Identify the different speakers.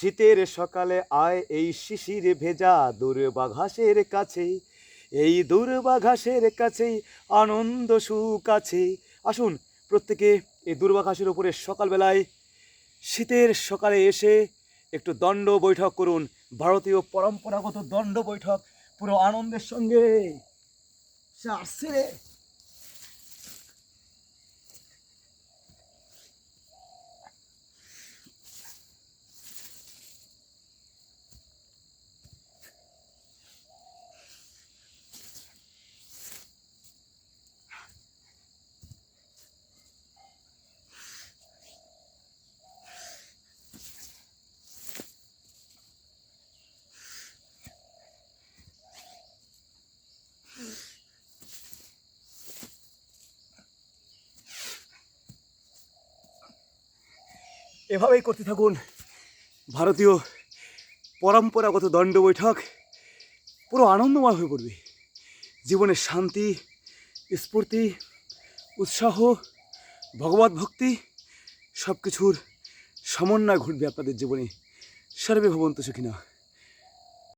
Speaker 1: শীতের সকালে আয় এই শিশির ভেজা দুর্বা ঘাসের কাছে এই দুর্বা ঘাসের কাছেই আনন্দ সুখ আছে। আসুন, প্রত্যেকে এই দুর্বা ঘাসের উপরে সকালবেলায় শীতের সকালে এসে একটু দণ্ড বৈঠক করুন। ভারতীয় পরম্পরাগত দণ্ড বৈঠক পুরো আনন্দের সঙ্গে। আসছে এভাবেই করতে থাকুন। ভারতীয় পরম্পরাগত দণ্ড বৈঠক পুরো আনন্দময় হয়ে পড়বে। জীবনের শান্তি, স্ফূর্তি, উৎসাহ, ভগবত ভক্তি সব কিছুর সমন্বয় ঘটবে আপনাদের জীবনে। সর্বে ভবন্ত সুখিনা।